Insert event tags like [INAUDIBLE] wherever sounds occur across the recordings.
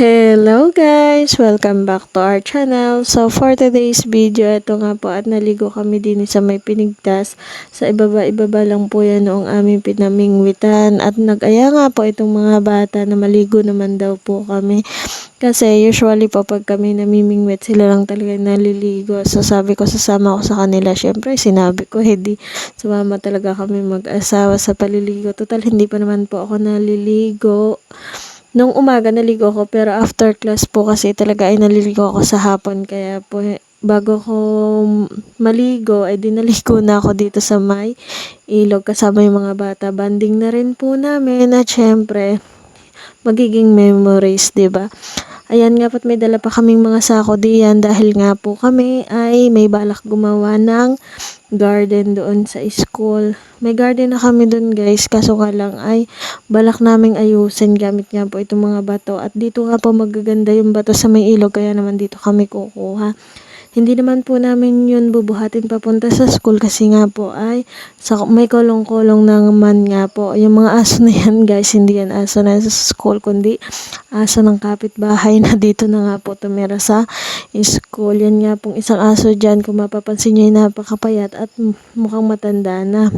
Hello guys! Welcome back to our channel. So for today's video, ito nga po at naligo kami din sa may pinigtas. Sa ibaba-ibaba lang po yan noong aming pinamingwitan. At nag-aya nga po itong mga bata na maligo naman daw po kami. Kasi usually po pag kami namimingwit, sila lang talaga naliligo. So sabi ko sasama ko sa kanila. Syempre sinabi ko, hindi sumama talaga kami mag-asawa sa paliligo. Total hindi pa naman po ako naliligo. Nung umaga naligo ako pero after class po kasi talaga ay naliligo ako sa hapon kaya po bago ko maligo ay dinaligo na ako dito sa may ilog kasama yung mga bata. Banding na rin po namin at syempre magiging memories, ba? Ayan nga po't may dala pa kaming mga sako diyan dahil nga po kami ay may balak gumawa ng garden doon sa school. May garden na kami doon guys, kaso nga lang ay balak naming ayusin gamit nga po itong mga bato. At dito nga po magaganda yung bato sa may ilog kaya naman dito kami kukuha. Hindi naman po namin yun bubuhatin papunta sa school kasi nga po ay sa, may kolong-kolong naman nga po. Yung mga aso na yan [LAUGHS] guys, hindi yan aso na sa school kundi aso ng kapitbahay na dito na nga po tumira sa school. Yan nga pong isang aso dyan kung mapapansin nyo napakapayat at mukhang matanda na.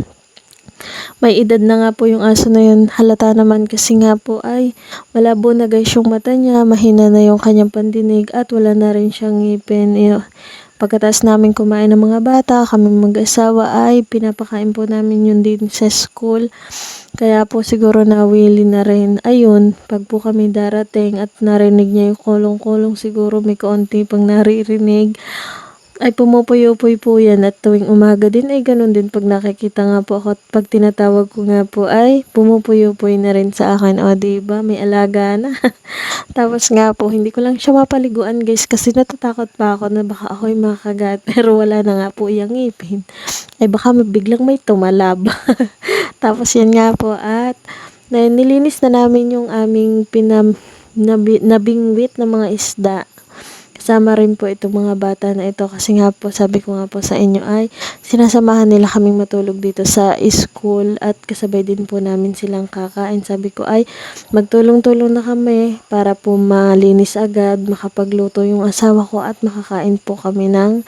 May edad na nga po yung aso na yun. Halata naman kasi nga po ay malabo na guys yung mata niya, mahina na yung kanyang pandinig at wala na rin siyang ngipin. Pagkatapos namin kumain ng mga bata, kami mag-asawa ay pinapakain po namin yun din sa school. Kaya po siguro nawili na rin. Ayun, pag po kami darating at narinig niya yung kulong-kulong, siguro may kaunti pang naririnig ay pumupuyo-puy po yan at tuwing umaga din ay ganun din. Pag nakikita nga po ako at pag tinatawag ko nga po ay pumupuyo-puy na rin sa akin. O diba may alaga na. [LAUGHS] Tapos nga po hindi ko lang siya mapaliguan guys kasi natatakot pa ako na baka ako'y makagat. [LAUGHS] Pero wala na nga po iyang ngipin. Ay baka biglang may tumalab. [LAUGHS] Tapos yan nga po at na, nilinis na namin yung aming pinam nabi, nabingwit na mga isda Kasama rin po itong mga bata na ito kasi nga po sabi ko nga po sa inyo ay sinasamahan nila kaming matulog dito sa school at kasabay din po namin silang kakain. Sabi ko ay magtulong-tulong na kami para po malinis agad, makapagluto yung asawa ko at makakain po kami ng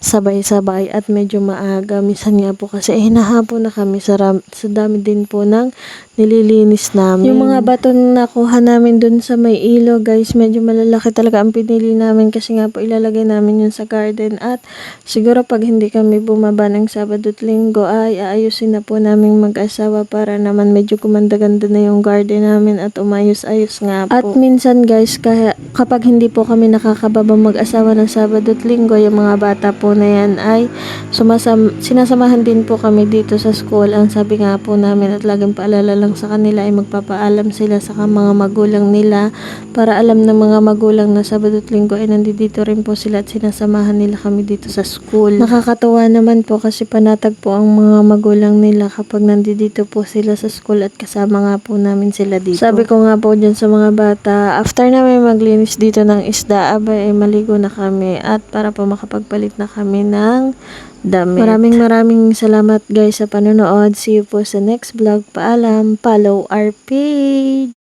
sabay-sabay at medyo maaga. Minsan nga po kasi eh nahapon na kami sa, ram- sa dami din po ng nililinis namin. Yung mga bato na nakuha namin dun sa may ilo guys, medyo malalaki talaga ang pinili namin kasi nga po ilalagay namin yun sa garden at siguro pag hindi kami bumaba ng Sabado at Linggo ay aayusin na po namin mag-asawa para naman medyo kumanda-ganda na yung garden namin at umayos-ayos nga po. At minsan guys, kaya, kapag hindi po kami nakakababa mag-asawa ng Sabado at Linggo, yung mga bata po na yan ay sumasam sinasamahan din po kami dito sa school. Ang sabi nga po namin at laging paalala lang sa kanila ay magpapaalam sila sa mga magulang nila para alam ng mga magulang na Sabado at Linggo ay nandito rin po sila at sinasamahan nila kami dito sa school. Nakakatawa naman po kasi panatag po ang mga magulang nila kapag nandito po sila sa school at kasama nga po namin sila dito. Sabi ko nga po dyan sa mga bata, after namin maglinis dito ng isda, abay ay maligo na kami at para po makapagpalit na kami ng damit. Maraming maraming salamat guys sa panonood. See you po sa next vlog. Paalam, follow our page.